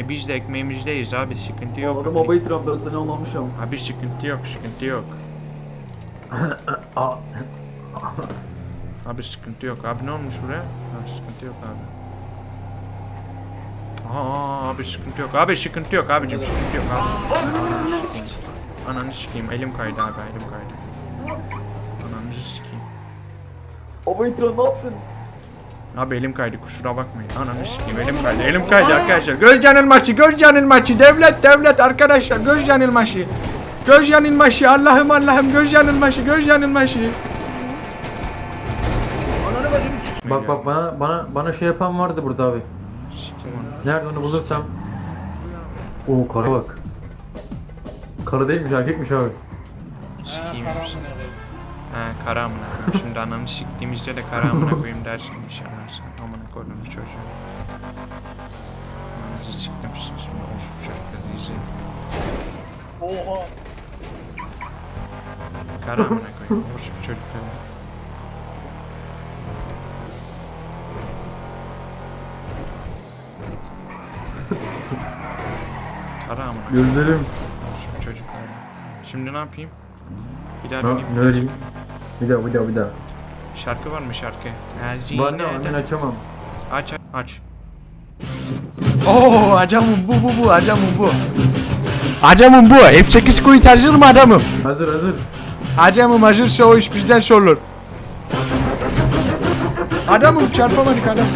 Biz de ekmeğimizdeyiz abi sıkıntı yok. Oğlum babayı tramda seni anlamışım. Abi sıkıntı yok sıkıntı yok. Abi sıkıntı yok. Abi ne olmuş buraya? Ha, sıkıntı yok abi. Aa abi sıkıntı yok. Abi sıkıntı yok abicim sıkıntı yok abi. Ananı sikeyim. Ananı sikeyim. Elim kaydı abi elim kaydı. Ananı sikeyim. babayı tram ne yaptın? Abi elim kaydı kusura bakmayın. Ananı sikeyim elim kaydı. Elim kaydı arkadaşlar. Göz yanılması göz yanılması. Devlet devlet arkadaşlar göz yanılması. Göz yanılması. Allah'ım Allah'ım göz yanılması göz yanılması. Bak bak bana bana bana şey yapan vardı burada abi. Nerede onu bulursam. Oo kara bak. Karı değilmiş erkekmiş abi. Sikeyim hepsini. He kara amına koyayım. Şimdi ananı siktiğimizde de kara amına koyayım dersin inşallah sen. Amına koydum bir çocuğu. Ananızı siktim siz şimdi olsun çocukları izleyin. Oha. Kara amına koyayım olsun çocukları. Kara amına koyayım Gözlerim. olsun çocukları. Şimdi ne yapayım? Bir daha Ne- deneyip ne birazcık- öyleyim? Bir daha bir daha bir daha. Şarkı var mı şarkı? Var ne ben açamam. Aç aç. Oo acamım bu bu bu acamım bu. Acamım bu. F8 kuyut hazır mı adamım? Hazır hazır. Acamım hazırsa o iş bizden sorulur. Adamım çarpamadık adam.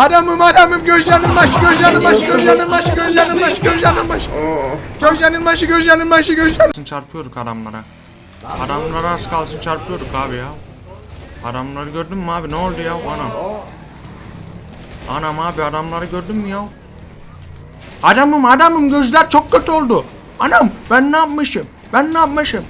Adamım adamım göz yanılmaşı göz yanılmaşı göz yanılmaşı göz yanılmaşı göz yanılmaşı Göz yanılmaşı göz yanılmaşı göz yanılmaşı Çarpıyorduk adamlara Adamlara az kalsın çarpıyorduk abi ya. Adamları gördün mü abi? Ne oldu ya? Anam. Anam abi adamları gördün mü ya? Adamım adamım. Gözler çok kötü oldu. Anam ben ne yapmışım? Ben ne yapmışım